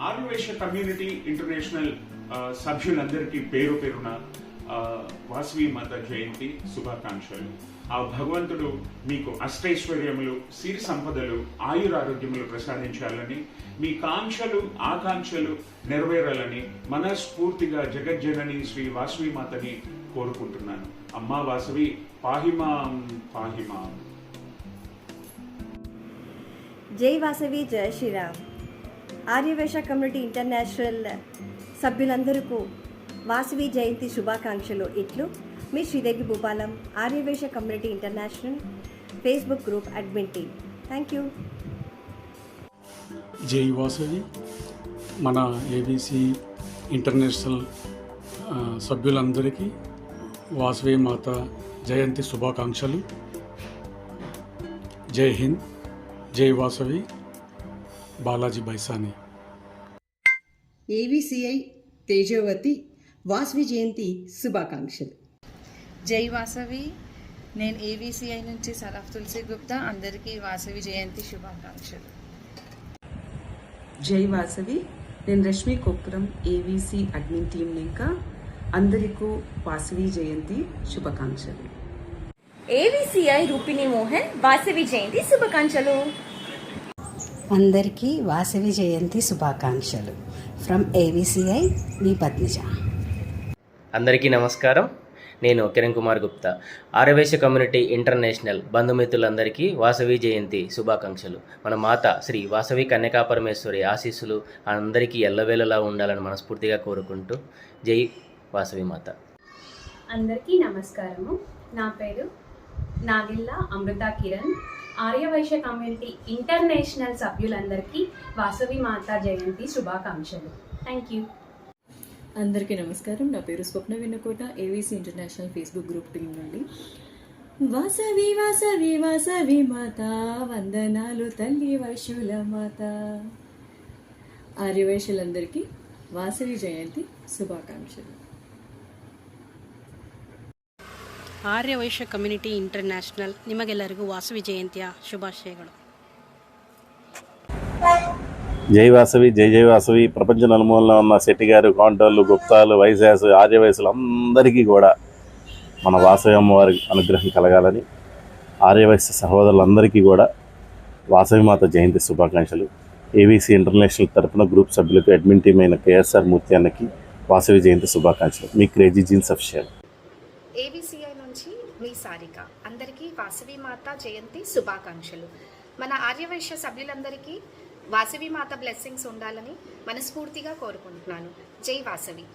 Aryavysya community international సభ్యులందరికీ పేరు పేరున వాసవి మాత జయంతి శుభాకాంక్షలు. ఆ భగవంతుడు మీకు అష్టైశ్వర్యములు సిరి సంపదలు ఆయురారోగ్యములు ప్రసాదించాలని మీ కాంక్షలు ఆకాంక్షలు నెరవేరాలని మనస్ఫూర్తిగా జగజ్జనని శ్రీ వాసవి మాతని కోరుకుంటున్నాను. అమ్మా వాసవి పాహిమాం పాహిమాం. జై వాసవి జయ శ్రీరామ్. ఆర్యవేశ కమ్యూనిటీ ఇంటర్నేషనల్ సభ్యులందరికీ వాసవి జయంతి శుభాకాంక్షలు. ఇట్లు మీ Sridevi Bhupalam Aryavaishya community international Facebook group admin team. Thank you. జై వాసవి. మన ఏబీసీ ఇంటర్నేషనల్ సభ్యులందరికీ వాసవి మాత జయంతి శుభాకాంక్షలు. జై హింద్. జై వాసవి. బాలాజీ బైసాని. ఏవిసిఐ తేజవతి వాసవి జయంతి శుభాకాంక్షలు. జై వాసవి. నేను ఏవిసిఐ నుంచి సరఫ్ తులసి గుప్తా. అందరికీ వాసవి జయంతి శుభాకాంక్షలు. జై వాసవి. నేను Rashmi Koppuram A V C admin team ఇంకా అందరికీ వాసవి జయంతి శుభాకాంక్షలు. ఏవిసిఐ రూపిణి మోహన్ వాసవి జయంతి శుభాకాంక్షలు. అందరికీ వాసవి జయంతి శుభాకాంక్షలు. ఫ్రమ్ ఏవిసిఐ మీ పద్మజ. అందరికీ నమస్కారం. నేను కిరణ్ కుమార్ గుప్తా. ఆరవేశ కమ్యూనిటీ ఇంటర్నేషనల్ బంధుమిత్రులందరికీ వాసవి జయంతి శుభాకాంక్షలు. మన మాత శ్రీ వాసవి కన్యకా పరమేశ్వరి ఆశీస్సులు అందరికీ ఎల్లవేళలా ఉండాలని మనస్ఫూర్తిగా కోరుకుంటూ జై వాసవి మాత. అందరికీ నమస్కారము. నా పేరు నాగిల్ల అమృత కిరణ్ ఆర్యవైశ్య కమ్యూనిటీ ఇంటర్నేషనల్ సభ్యులందరికీ వాసవి మాత జయంతి శుభాకాంక్షలు. థ్యాంక్ యూ అందరికీ నమస్కారం. నా పేరు Swapna Vinnakota A V C international Facebook group team నుండి. వాసవి వాసవి వాసవి మాత వందనాలు తల్లి వైశ్యుల మాత. ఆర్యవైశ్యులందరికీ వాసవి జయంతి శుభాకాంక్షలు. ಆರ್ಯವೈಶ್ಯ ಕಮ್ಯುನಿಟಿ ಇಂಟರ್ನ್ಯಾಷನಲ್ ನಿಮಗೆಲ್ಲರಿಗೂ ವಾಸವಿ ಜಯಂತಿಯ ಶುಭಾಶಯಗಳು జై వాసవి జై జై వాసవి ప్రపంచ నలుమూలన ఉన్న శెట్టి గారు కాంటోళ్ళు గుప్తాలు వైశాస్ ఆర్యవయసులు అందరికీ కూడా మన వాసవి అమ్మవారి అనుగ్రహం కలగాలని ఆర్యవయస్య సహోదరులందరికీ కూడా వాసవి మాత జయంతి శుభాకాంక్షలు ఏవీసీ ఇంటర్నేషనల్ తరపున గ్రూప్ సభ్యులకు అడ్మిన్ టీం అయిన కేఎస్ఆర్ మూర్తి అన్నకి వాసవి జయంతి శుభాకాంక్షలు మీ క్రేజీ జీన్స్ అఫిషియల్ ఏవిసిఐ నుంచి మీ సారిక. అందరికీ వాసవి మాత జయంతి శుభాకాంక్షలు. మన ఆర్యవైశ్య సభ్యులందరికీ వాసవి మాత బ్లెస్సింగ్స్ ఉండాలని మనస్ఫూర్తిగా కోరుకుంటున్నాను. జై వాసవి.